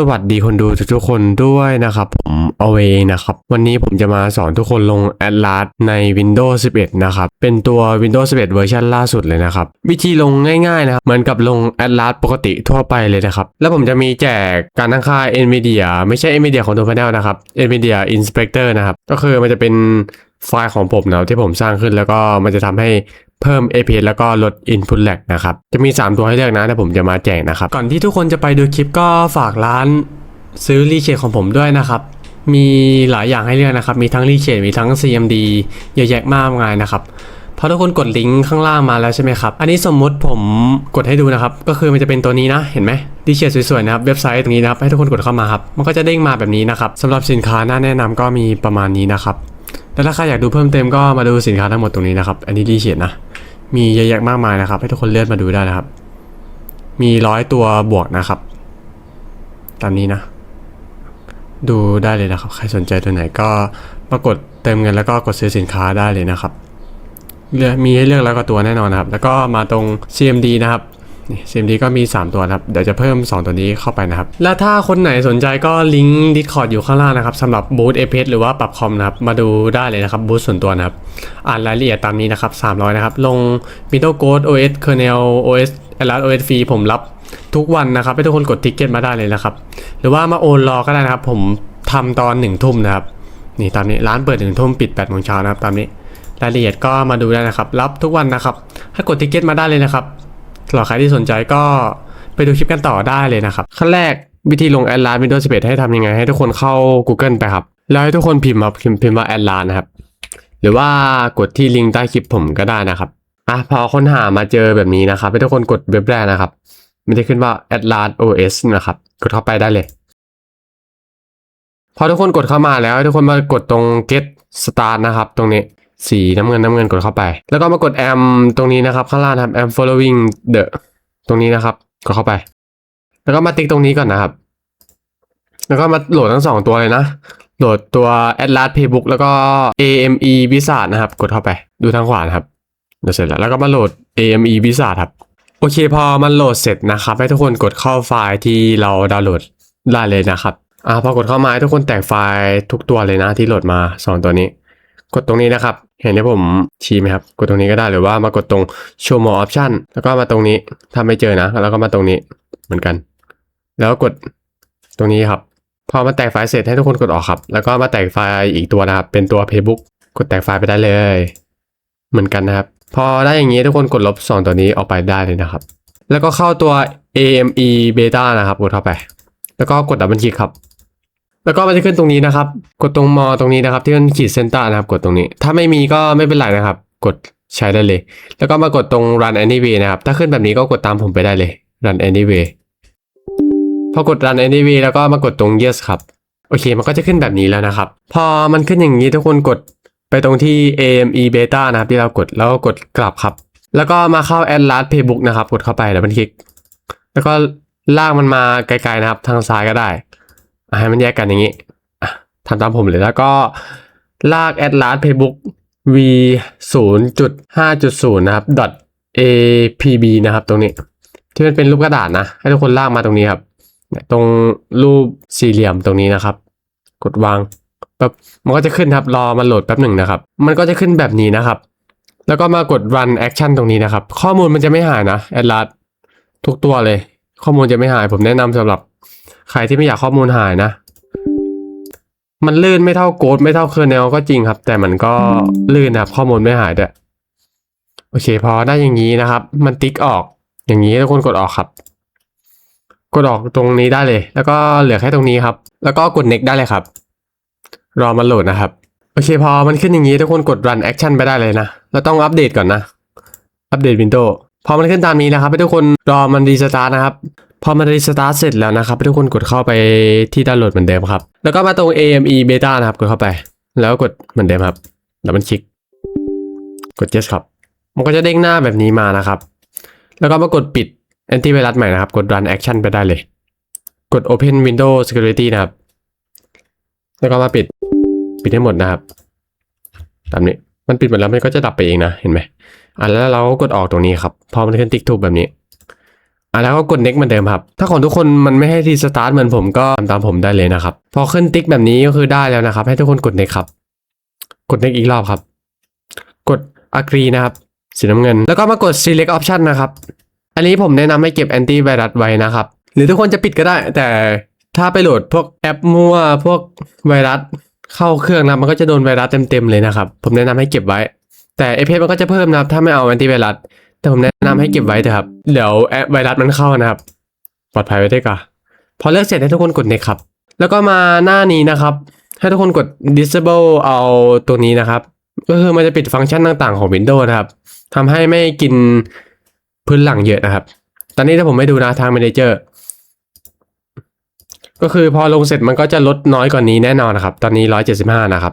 สวัสดีคนดูทุกๆคนด้วยนะครับ ผมเอาเองนะครับ วันนี้ผมจะมาสอนทุกคนลง Atlas ใน Windows 11 นะครับ เป็นตัว Windows 11 เวอร์ชันล่าสุดเลยนะครับ วิธีลงง่ายๆนะครับเหมือนกับลง Atlas ปกติทั่วไปเลยนะครับ แล้วผมจะมีแจกการตั้งค่า NVIDIA ไม่ใช่ NVIDIA ของตัว panel นะครับ NVIDIA Inspector นะครับ ก็คือมันจะเป็นไฟล์ของผมนะที่ผมสร้างขึ้นแล้วก็มันจะทำให้ เพิ่ม APS แล้วก็ลด Input Lag นะครับ จะมี 3 ตัวให้เลือกนะแต่ผมจะมาแจกนะครับ ก่อนที่ทุกคนจะไปดูคลิปก็ฝากร้านซื้อรีเชดของผมด้วยนะครับมีหลายอย่างให้เลือกนะครับ มีทั้งรีเชดมีทั้ง CMD เยอะแยะมากมายนะครับพอทุกคนกดลิงก์ข้างล่างมาแล้วใช่ไหมครับ อันนี้สมมุติผมกดให้ดูนะครับ ก็คือมันจะเป็นตัวนี้นะ เห็นไหมรีเชดสวยๆนะครับ เว็บไซต์ตรงนี้นะครับ ให้ทุกคนกดเข้ามาครับ มันก็จะเด้งมาแบบนี้นะครับสำหรับสินค้าน่าแนะนำก็มีประมาณนี้นะครับ แล้วถ้าใครอยากดูเพิ่มเติมก็มาดูสินค้าทั้งหมดตรงนี้นะครับ อันนี้รีเชดนะ มีเยอะแยะมากมายนะครับ ให้ทุกคนเลื่อนมาดูได้นะครับ มีร้อยตัวบวกนะครับ ตามนี้นะ ดูได้เลยนะครับ ใครสนใจตัวไหนก็มากดเติมเงินแล้วก็กดซื้อสินค้าได้เลยนะครับมีให้เลือกแล้วก็ตัวแน่นอนนะครับ แล้วก็มาตรง CMD นะครับ นี่ CMD ก็มี 3 ตัวนะครับ เดี๋ยวจะเพิ่ม 2 ตัวนี้เข้าไปนะครับ แล้วถ้าคนไหนสนใจก็ลิงก์ Discord อยู่ข้างล่างนะครับสำหรับบูธ APS หรือว่าปรับคอมนะครับ มาดูได้เลยนะครับบูธส่วนตัวนะครับ อ่านรายละเอียดตามนี้นะครับ 300 นะครับ ลง Middle Code OS Kernel OS Atlas OS ฟรีผมรับทุกวันนะครับ ให้ทุกคนกดทิกเก็ตมาได้เลยนะครับ หรือว่ามาโอนรอก็ได้นะครับ ผมทำตอนหนึ่งทุ่มนะครับ นี่ตามนี้ร้านเปิดหนึ่งทุ่มปิด8ปดโมงเช้านะครับตามนี้รายละเอียดก็มาดูได้นะครับ รับทุกวันนะครับ ให้กดทิกเก็ตมาได้เลยนะครับ สำหรับใครที่สนใจก็ไปดูคลิปกันต่อได้เลยนะครับ ขั้นแรกวิธีลงแอดไลน์ Windows 11 ให้ทำยังไง ให้ทุกคนเข้า Google ไปครับ แล้วให้ทุกคนพิมพ์ครับพิมพ์พิมพ์ว่าแอดไลน์นะครับ หรือว่ากดที่ลิงก์ใต้คลิปผมก็ได้นะครับอะพอค้นหามาเจอแบบนี้นะครับให้ทุกคนกดเว็บแรกนะครับ มันจะขึ้นว่า Atlas OS นะครับ กดเข้าไปได้เลย พอทุกคนกดเข้ามาแล้ว ทุกคนมากดตรง get start นะครับ ตรงนี้ สีน้ำเงินน้ำเงินกดเข้าไป แล้วก็มากด am ตรงนี้นะครับ ข้างล่างนะครับ am following the ตรงนี้นะครับ กดเข้าไป แล้วก็มาติ๊กตรงนี้ก่อนนะครับ แล้วก็มาโหลดทั้งสองตัวเลยนะ โหลดตัว Atlas Playbook แล้วก็ AME Wizard นะครับ กดเข้าไปดูทางขวานะครับเดี๋ยวเสร็จแล้วแล้วก็มาโหลด AME Wizard ครับโอเคพอมันโหลดเสร็จนะครับ ให้ทุกคนกดเข้าไฟล์ที่เราดาวน์โหลดได้เลยนะครับอ่าพอกดเข้ามาให้ทุกคนแตกไฟล์ทุกตัวเลยนะที่โหลดมาสองตัวนี้ กดตรงนี้นะครับ เห็นที่ผมชี้ไหมครับ กดตรงนี้ก็ได้หรือว่ามากดตรง show more option แล้วก็มาตรงนี้ถ้าไม่เจอนะ แล้วก็มาตรงนี้เหมือนกัน แล้วกดตรงนี้ครับ พอมาแตกไฟล์เสร็จให้ทุกคนกดออกครับ แล้วก็มาแตกไฟล์อีกตัวนะครับ เป็นตัว playbook กดแตกไฟล์ไปได้เลย เหมือนกันนะครับ พอได้อย่างนี้ทุกคนกดลบสองตัวนี้ออกไปได้เลยนะครับ แล้วก็เข้าตัว AME beta นะครับกดเข้าไป แล้วก็กดดับเบิลคลิกครับ แล้วก็มันจะขึ้นตรงนี้นะครับ กดตรงมอตรงนี้นะครับ ที่มันขีดเส้นใต้นะครับ กดตรงนี้ ถ้าไม่มีก็ไม่เป็นไรนะครับ กดใช้ได้เลย แล้วก็มากดตรง run anyway นะครับ ถ้าขึ้นแบบนี้ก็กดตามผมไปได้เลย run anyway พอกด run anyway แล้วก็มากดตรง yes ครับโอเค มันก็จะขึ้นแบบนี้แล้วนะครับ พอมันขึ้นอย่างนี้ทุกคนกดไปตรงที่ AME beta นะครับที่เรากดแล้วก็กดกลับครับ แล้วก็มาเข้า Atlas Playbook นะครับ กดเข้าไปแล้วมันคลิก แล้วก็ลากมันมาไกลๆนะครับ ทางซ้ายก็ได้ ให้มันแยกกันอย่างนี้ทำตามผมเลยแล้วก็ลาก Atlas Playbook v 0.5.0 นะครับ apb นะครับตรงนี้ ที่มันเป็นรูปกระดาษนะ ให้ทุกคนลากมาตรงนี้ครับตรงรูปสี่เหลี่ยมตรงนี้นะครับ กดวางแบบมันก็จะขึ้นครับรอมันโหลดแป๊บหนึ่งนะครับ มันก็จะขึ้นแบบนี้นะครับ แล้วก็มากด run action ตรงนี้นะครับ ข้อมูลมันจะไม่หายนะ Atlas ทุกตัวเลย ข้อมูลจะไม่หายผมแนะนำสำหรับ ใครที่ไม่อยากข้อมูลหายนะ มันลื่นไม่เท่าโกดไม่เท่าเคอร์เนลก็จริงครับ แต่มันก็ลื่นนะครับข้อมูลไม่หายด้วยโอเค พอได้อย่างนี้นะครับ มันติ๊กออก อย่างนี้ทุกคนกดออกครับ กดออกตรงนี้ได้เลย แล้วก็เหลือแค่ตรงนี้ครับ แล้วก็กด next ได้เลยครับ รอมันโหลดนะครับโอเคพอมันขึ้นอย่างนี้ทุกคนกด run action ไปได้เลยนะแล้วต้องอัปเดตก่อนนะ อัปเดต Windows พอมันขึ้นตามนี้นะครับให้ทุกคนรอมันรีสตาร์ทนะครับ พอมันรีสตาร์ทเสร็จแล้วนะครับทุกคนกดเข้าไปที่ดาวน์โหลดเหมือนเดิมครับ แล้วก็มาตรง AME beta นะครับกดเข้าไป แล้วกดเหมือนเดิมครับ แล้วมันคลิก กด yes ครับ มันก็จะเด้งหน้าแบบนี้มานะครับ แล้วก็มากดปิด antivirus ใหม่นะครับ กด run action ไปได้เลย กด open windows security นะครับ แล้วก็มาปิด ปิดให้หมดนะครับ ตามนี้ มันปิดหมดแล้วมันก็จะดับไปเองนะ เห็นไหมอะแล้วเราก็กดออกตรงนี้ครับ พอมันขึ้นติ๊กถูกแบบนี้ อะแล้วก็กด next เหมือนเดิมครับ ถ้าของทุกคนมันไม่ให้ทีสตาร์ทเหมือนผมก็ทำตามผมได้เลยนะครับ พอขึ้นติ๊กแบบนี้ก็คือได้แล้วนะครับ ให้ทุกคนกด next ครับ กด next อีกรอบครับ กด agree นะครับ สีน้ำเงิน แล้วก็มากด select option นะครับ อันนี้ผมแนะนำให้เก็บ anti virus ไว้นะครับ หรือทุกคนจะปิดก็ได้ แต่ถ้าไปโหลดพวกแอปมั่วพวกไวรัสเข้าเครื่องนะมันก็จะโดนไวรัสเต็มๆเลยนะครับ ผมแนะนำให้เก็บไว้ แต่เอฟมันก็จะเพิ่มนะครับถ้าไม่เอาแอนตี้ไวรัส แต่ผมแนะนำให้เก็บไว้เถอะครับ เดี๋ยวแอปไวรัสมันเข้านะครับ ปลอดภัยไว้ด้วยก่อนพอเลือกเสร็จให้ทุกคนกด next ครับ แล้วก็มาหน้านี้นะครับ ให้ทุกคนกด disable เอาตัวนี้นะครับ ก็คือมันจะปิดฟังก์ชันต่างๆของ Windows นะครับทำให้ไม่กินพื้นหลังเยอะนะครับ ตอนนี้ถ้าผมไม่ดูนะทาง Manager ก็คือพอลงเสร็จมันก็จะลดน้อยกว่านี้แน่นอนนะครับ ตอนนี้ 175 นะครับ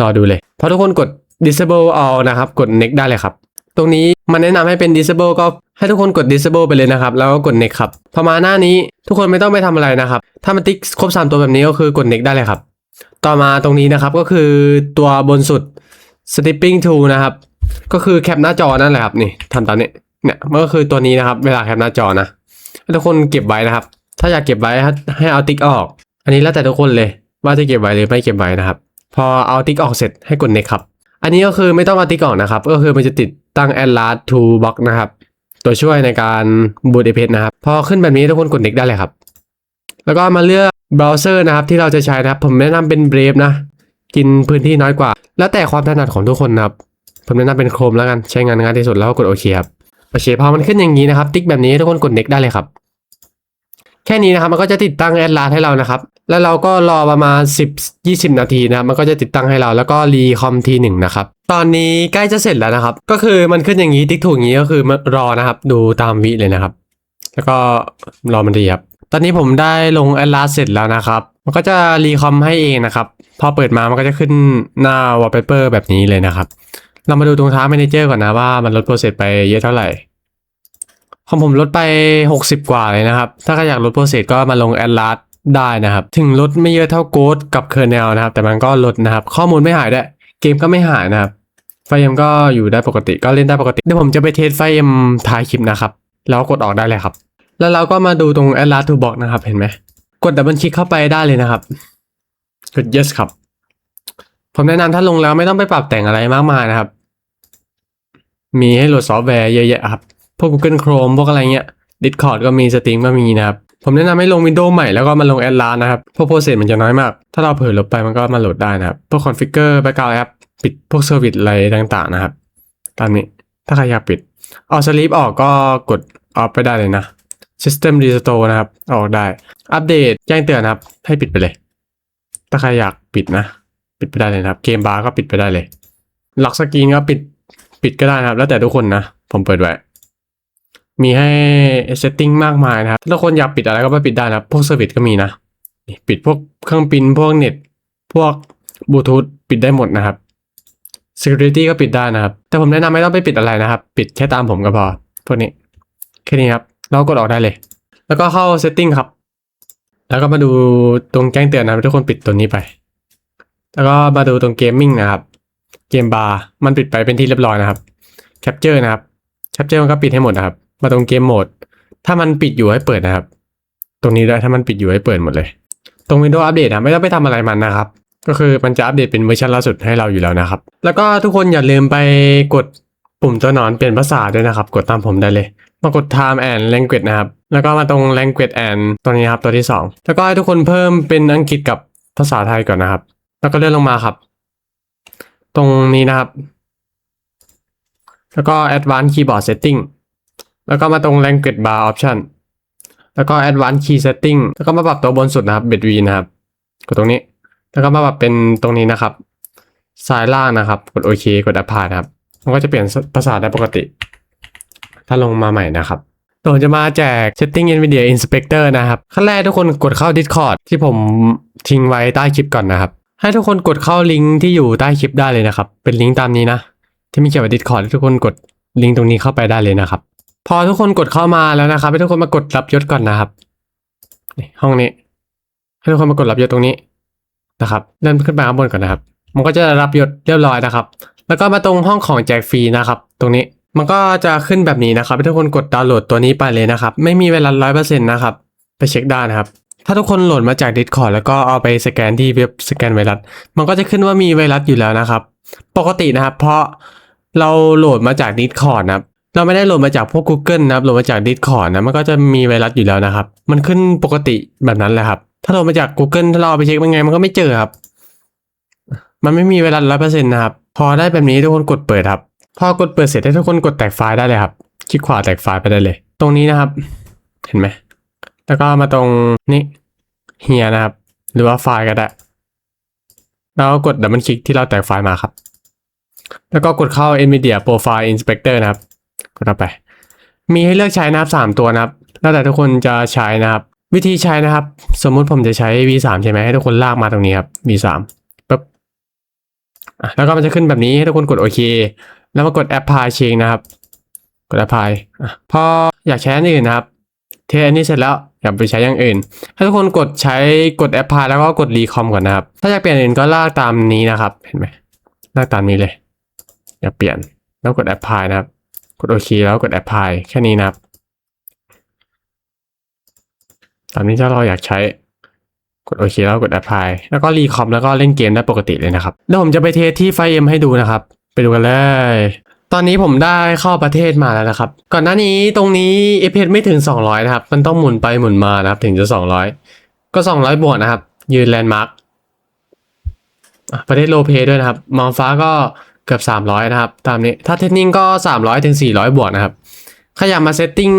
รอดูเลย พอทุกคนกด disable all นะครับ กด next ได้เลยครับ ตรงนี้ มันแนะนำให้เป็น disable ก็ให้ทุกคนกด disable ไปเลยนะครับ แล้วก็กด next ครับ พอมาหน้านี้ทุกคนไม่ต้องไปทำอะไรนะครับ ถ้ามันติ๊กครบ 3 ตัวแบบนี้ก็คือกด next ได้เลยครับ ต่อมาตรงนี้นะครับก็คือตัวบนสุด snipping tool นะครับ ก็คือแคปหน้าจอนั่นแหละครับนี่ทำตามนี้เนี่ยมันก็คือตัวนี้นะครับ เวลาแคปหน้าจอนะให้ทุกคนเก็บไว้นะครับ ถ้าอยากเก็บไว้ให้เอาติ๊กออก อันนี้แล้วแต่ทุกคนเลย ว่าจะเก็บไว้หรือไม่เก็บไว้นะครับ พอเอาติ๊กออกเสร็จให้กด next ครับ อันนี้ก็คือไม่ต้องเอาติ๊กออกนะครับ ก็คือมันจะติดตั้ง Atlas Toolbox นะครับ ตัวช่วยในการบูตเอเพนะครับ พอขึ้นแบบนี้ทุกคนกด next ได้เลยครับ แล้วก็มาเลือกเบราว์เซอร์นะครับที่เราจะใช้นะครับ ผมแนะนำเป็น Brave นะ กินพื้นที่น้อยกว่า แล้วแต่ความถนัดของทุกคนนะครับ ผมแนะนำเป็น Chrome แล้วกันใช้งานง่ายที่สุดแล้วก็กดโอเคครับโอเคพอมันขึ้นอย่างนี้นะครับ ติ๊กแบบนี้ทุกคนกด next ได้เลยครับ แค่นี้นะครับมันก็จะติดตั้งแอดลาสให้เรานะครับ แล้วเราก็รอประมาณ 10 20 นาทีนะครับมันก็จะติดตั้งให้เราแล้วก็รีคอมทีหนึ่งนะครับ ตอนนี้ใกล้จะเสร็จแล้วนะครับ ก็คือมันขึ้นอย่างนี้ติ๊กถูกอย่างนี้ก็คือรอนะครับ ดูตามวิเลยนะครับ แล้วก็รอมันรีครับ ตอนนี้ผมได้ลงแอดลาสเสร็จแล้วนะครับ มันก็จะรีคอมให้เองนะครับ พอเปิดมามันก็จะขึ้นหน้าวอลเปเปอร์แบบนี้เลยนะครับ เรามาดูตรงท้า Manager ก่อนนะว่ามันลดโปรเซสไปเยอะเท่าไหร่ของผมลดไป 60 กว่าเลยนะครับ ถ้าใครอยากลดโปรเซสก็มาลงแอดลาส ได้นะครับ ถึงลดไม่เยอะเท่าโกดกับเคอร์เนลนะครับ แต่มันก็ลดนะครับ ข้อมูลไม่หายด้วยเกมก็ไม่หายนะครับ ไฟเอ็มก็อยู่ได้ปกติก็เล่นได้ปกติ เดี๋ยวผมจะไปเทสไฟเอ็มท้ายคลิปนะครับ แล้วกดออกได้เลยครับ แล้วเราก็มาดูตรง a d l a s Toolbox นะครับ เห็นไหม กดดับเบิลคลิกเข้าไปได้เลยนะครับ กด yes ครับ ผมแนะนำถ้าลงแล้วไม่ต้องไปปรับแต่งอะไรมากมายนะครับ มีให้โหลดซอฟต์แวร์เยอะแยะครับ พวก Google Chrome พวกอะไรเงี้ย Discord ก็มี Steam ก็มีนะครับ ผมแนะนำให้ลง Windows ใหม่แล้วก็มาลง a d l a s นะครับพวกโปรเซสมันจะน้อยมาก ถ้าเราเผลอลบไปมันก็มาโหลดได้นะครับ พวก Configure Background App ปิดพวก Service อะไรต่างๆนะครับ ตามนี้ถ้าใครอยากปิดเอาสลีปออกก็กดออฟไปได้เลยนะ System Restore นะครับ ออกได้ อัปเดตแจ้งเตือนนะครับ ให้ปิดไปเลย ถ้าใครอยากปิดนะ ปิดไปได้เลยนะครับ เกมบาร์ก็ปิดไปได้เลยล็อกสกรีนก็ปิดปิดก็ได้นะครับ แล้วแต่ทุกคนนะ ผมเปิดไว้ มีให้ setting มากมายนะครับ ถ้าทุกคนอยากปิดอะไรก็ไปปิดได้นะพวกเซอร์วิสก็มีนะ ปิดพวกเครื่องปริ้นพวกเน็ต พวกบลูทูธปิดได้หมดนะครับ security ก็ปิดได้นะครับ แต่ผมแนะนำไม่ต้องไปปิดอะไรนะครับ ปิดแค่ตามผมก็พอ พวกนี้ แค่นี้ครับ เรากดออกได้เลย แล้วก็เข้า setting ครับ แล้วก็มาดูตรงแจ้งเตือนนะครับทุกคนปิดตัวนี้ไป แล้วก็มาดูตรง gaming นะครับ เกมบาร์ มันปิดไปเป็นที่เรียบร้อยนะครับ capture นะครับ capture มันก็ปิดให้หมดนะครับ มาตรงเกมโหมด ถ้ามันปิดอยู่ให้เปิดนะครับ ตรงนี้ด้วยถ้ามันปิดอยู่ให้เปิดหมดเลย ตรง Windows Update นะไม่ต้องไปทำอะไรมันนะครับ ก็คือมันจะอัปเดตเป็นเวอร์ชันล่าสุดให้เราอยู่แล้วนะครับ แล้วก็ทุกคนอย่าลืมไปกดปุ่มตัวหนอนเปลี่ยนภาษาด้วยนะครับ กดตามผมได้เลย มากด time and language นะครับ แล้วก็มาตรง language and ตัวนี้ครับตัวที่ 2 แล้วก็ให้ทุกคนเพิ่มเป็นอังกฤษกับภาษาไทยก่อนนะครับ แล้วก็เลื่อนลงมาครับ ตรงนี้นะครับ แล้วก็ advanced keyboard setting แล้วก็มาตรง language bar option แล้วก็ advanced key setting แล้วก็มาปรับตัวบนสุดนะครับ b e d w e นะครับ กดตรงนี้ แล้วก็มาปรับเป็นตรงนี้นะครับ ซ้ายล่างนะครับ กดโอเคกด apply นะครับ มันก็จะเปลี่ยนภาษาได้ปกติ ถ้าลงมาใหม่นะครับตัวจะมาแจก setting nvidia inspector นะครับขั้นแรกทุกคนกดเข้า discord ที่ผมทิ้งไว้ใต้คลิปก่อนนะครับ ให้ทุกคนกดเข้าลิงก์ที่อยู่ใต้คลิปได้เลยนะครับ เป็นลิงก์ตามนี้นะ ที่มีเกี่ยวกับ discord ทุกคนกดลิงก์ตรงนี้เข้าไปได้เลยนะครับ พอทุกคนกดเข้ามาแล้วนะครับ ให้ทุกคนมากดรับยศก่อนนะครับนี่ห้องนี้ ให้ทุกคนมากดรับยศตรงนี้นะครับเลื่อนขึ้นไปข้างบนก่อนนะครับ มันก็จะรับยศเรียบร้อยนะครับ แล้วก็มาตรงห้องของแจกฟรีนะครับ ตรงนี้มันก็จะขึ้นแบบนี้นะครับ ให้ทุกคนกดดาวน์โหลดตัวนี้ไปเลยนะครับ ไม่มีเวลาร้อยเปอร์เซ็นต์นะครับ ไปเช็คได้นะครับ ถ้าทุกคนโหลดมาจาก Discord แล้วก็เอาไปสแกนที่เว็บสแกนไวรัส มันก็จะขึ้นว่ามีไวรัสอยู่แล้วนะครับ ปกตินะครับ เพราะเราโหลดมาจาก Discord นะครับ เราไม่ได้โหลดมาจากพวก Google นะครับโหลดมาจาก Discord นะมันก็จะมีไวรัสอยู่แล้วนะครับ มันขึ้นปกติแบบนั้นแหละครับ ถ้าโหลดมาจาก Google ถ้าเราไปเช็คเป็นไงมันก็ไม่เจอครับ มันไม่มีไวรัสร้อยเปอร์เซ็นต์นะครับ พอได้แบบนี้ทุกคนกดเปิดครับ พอกดเปิดเสร็จให้ทุกคนกดแตกไฟล์ได้เลยครับ คลิกขวาแตกไฟล์ไปได้เลย ตรงนี้นะครับ เห็นไหมแล้วก็มาตรงนี้เฮียนะครับ หรือว่าไฟล์ก็ได้แล้วกดดับเบิลคลิกที่เราแตกไฟล์มาครับ แล้วก็กดเข้า NVIDIA Profile Inspector นะครับ กดเข้าไป มีให้เลือกใช้นะครับสามตัวนะครับ แล้วแต่ทุกคนจะใช้นะครับ วิธีใช้นะครับ สมมุติผมจะใช้ V3 ใช่ไหมให้ทุกคนลากมาตรงนี้ครับ V3 ปึ๊บอะแล้วก็มันจะขึ้นแบบนี้ให้ทุกคนกดโอเค แล้วมากด Apply Change นะครับ กด Apply อะพออยากใช้อันอื่นนะครับ เทอันนี้เสร็จแล้วอยากไปใช้อย่างอื่นให้ทุกคนกดใช้กด Apply แล้วก็กด Recom ก่อนนะครับ ถ้าอยากเปลี่ยนอื่นก็ลากตามนี้นะครับ เห็นไหมลากตามนี้เลย อยากเปลี่ยนแล้วกด Apply นะครับ กดโอเคแล้วกด Apply แค่นี้นะครับตามนี้ถ้าเราอยากใช้กดโอเคแล้วกด Apply แล้วก็รีคอมแล้วก็เล่นเกมได้ปกติเลยนะครับเดี๋ยวผมจะไปเทสที่ไฟเอ็มให้ดูนะครับ ไปดูกันเลย ตอนนี้ผมได้เข้าประเทศมาแล้วนะครับ ก่อนหน้านี้ตรงนี้เอพไม่ถึง 200 นะครับ มันต้องหมุนไปหมุนมานะครับ ถึงจะ 200 ก็ 200 บวกนะครับ ยืนแลนด์มาร์คประเทศโลเพด้วยนะครับ มองฟ้าก็ เกือบ 300 นะครับ ตามนี้ถ้าเทนนิงก็ 300ถึง400 บวกนะครับ ขยับมาเซตติ้ง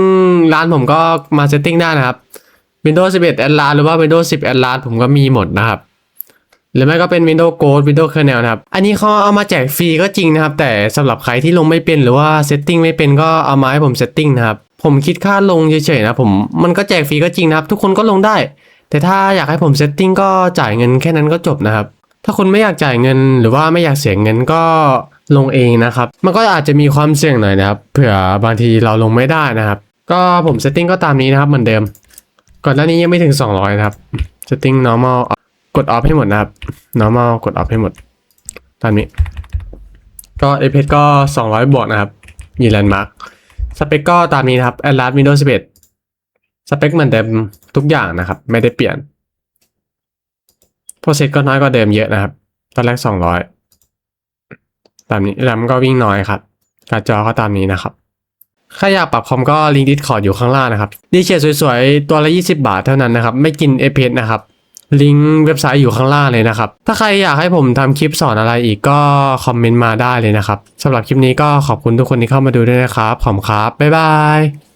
ร้านผมก็มาเซตติ้งได้นะครับ Windows 11 Advanced หรือว่า Windows 10 Advanced ผมก็มีหมดนะครับหรือไม่ก็เป็น Windows Code Windows Kernel นะครับ อันนี้เขาเอามาแจกฟรีก็จริงนะครับ แต่สำหรับใครที่ลงไม่เป็นหรือว่าเซตติ้งไม่เป็นก็เอามาให้ผมเซตติ้งนะครับ ผมคิดค่าลงเฉยๆนะผมมันก็แจกฟรีก็จริงนะครับ ทุกคนก็ลงได้ แต่ถ้าอยากให้ผมเซตติ้งก็จ่ายเงินแค่นั้นก็จบนะครับ ถ้าคุณไม่อยากจ่ายเงิน หรือว่าไม่อยากเสียเงินก็ลงเองนะครับ มันก็อาจจะมีความเสี่ยงหน่อยนะครับ เผื่อบางทีเราลงไม่ได้นะครับ ก็ผมเซตติ้งก็ตามนี้นะครับเหมือนเดิม ก่อนหน้านี้ยังไม่ถึง 200 นะครับ setting normal กด off ให้หมดนะครับ normal กด off ให้หมด ตามนี้ ก็ apex ก็ 200 บวกนะครับมี landmark สเปคก็ตามนี้นะครับ Atlas Windows 11 สเปคเหมือนเดิมทุกอย่างนะครับ ไม่ได้เปลี่ยน โปรเซสก็น้อยกว่าเดิมเยอะนะครับ ตอนแรก200ตามนี้แรมก็วิ่งน้อยครับการจอก็ตามนี้นะครับถ้าอยากปรับคอมก็ลิงก์ดิสคอร์ดอยู่ข้างล่างนะครับดีเชสวยๆ ตัวละ 20 บาทเท่านั้นนะครับ ไม่กินเอพนะครับลิงก์เว็บไซต์อยู่ข้างล่างเลยนะครับ ถ้าใครอยากให้ผมทำคลิปสอนอะไรอีกก็คอมเมนต์มาได้เลยนะครับสำหรับคลิปนี้ก็ขอบคุณทุกคนที่เข้ามาดูด้วยนะครับ ขอบคุณครับ บ๊ายบาย